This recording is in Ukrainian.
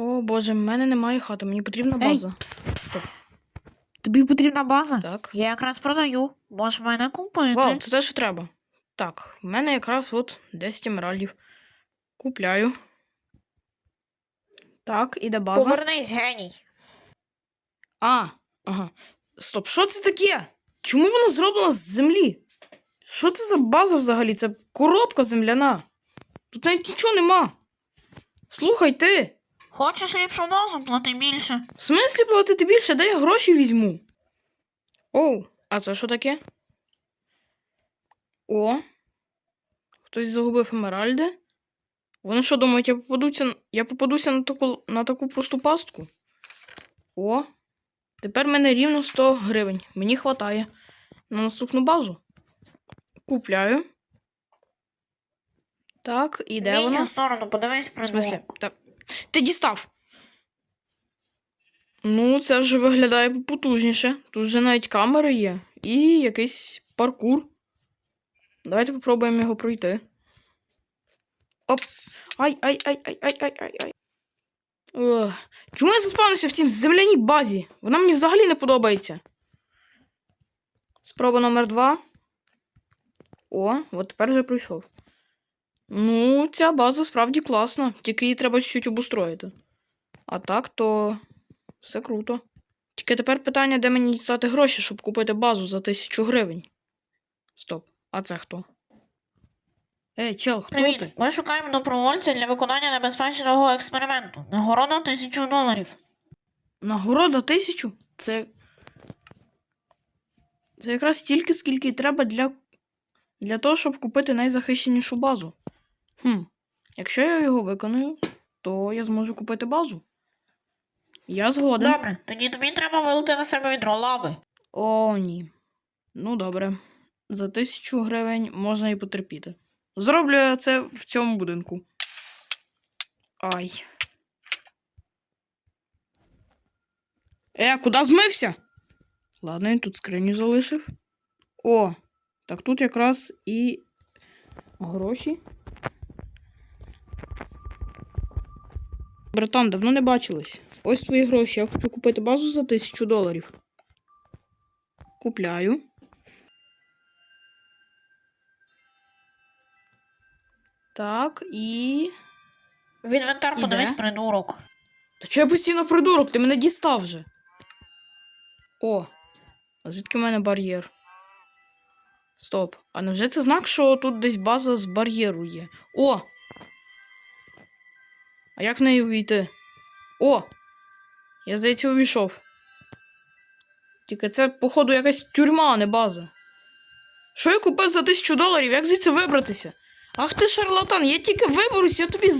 О, боже, в мене немає хати, мені потрібна база. Ей, пс, пс. Тобі потрібна база? Так. Я якраз продаю. Можеш в мене купити. Вау, це те, що треба. Так, в мене якраз от 10 емеральдів. Купляю. Так, іде база. Повернись, геній. А, ага. Стоп, що це таке? Чому воно зроблено з землі? Що це за база взагалі? Це коробка земляна. Тут навіть нічого нема. Слухай ти. Хочеш ліпшу базу, плати більше. В смислі платити більше, де я гроші візьму? Оу, а це що таке? О. Хтось загубив емеральди. Вони що думають, я попадуся, я попадуся на таку, на таку просту пастку? О. Тепер в мене рівно 100 гривень. Мені хватає. На наступну базу. Купляю. Так, і де в іншу вона? сторону, подивись В смислі? Так. Ти дістав. Ну, це вже виглядає потужніше. Тут вже навіть камери є. І якийсь паркур. Давайте попробуємо його пройти. Оп. Ай, ай, ай, ай, ай, ай, ай, ай. Чому я заспавнився в цій земляній базі? Вона мені взагалі не подобається. Спроба номер два. О, от тепер вже пройшов. Ну, ця база справді класна, тільки її треба чуть-чуть обустроїти. А так, то все круто. Тільки тепер питання, де мені дістати гроші, щоб купити базу за тисячу гривень. Стоп, а це хто? Ей, чел, хто Привіт, ти? ми шукаємо добровольця для виконання небезпечного експерименту. Нагорода тисячу доларів. Нагорода тисячу? Це. Це якраз стільки, скільки треба для. для того, щоб купити найзахищенішу базу. Хм. Якщо я його виконую, то я зможу купити базу. Я згоден. Добре, тоді тобі треба вилити на себе відро лави. О, ні. Ну, добре. За тисячу гривень можна і потерпіти. Зроблю я це в цьому будинку. Ай. Е, куди змився? Ладно, він тут скриню залишив. О, так тут якраз і гроші. Братан, давно не бачились. Ось твої гроші. Я хочу купити базу за тисячу доларів. Купляю. Так, і. В інвентар подивись придурок. Та чого я постійно придурок? Ти мене дістав вже. О, а звідки в мене бар'єр? Стоп. А невже це знак, що тут десь база з бар'єру є? О! А як в неї увійти? О! Я, здається, увійшов. Тільки це, походу, якась тюрма, а не база. Що я купив за тисячу доларів? Як звідси вибратися? Ах ти шарлатан, я тільки виберусь, я тобі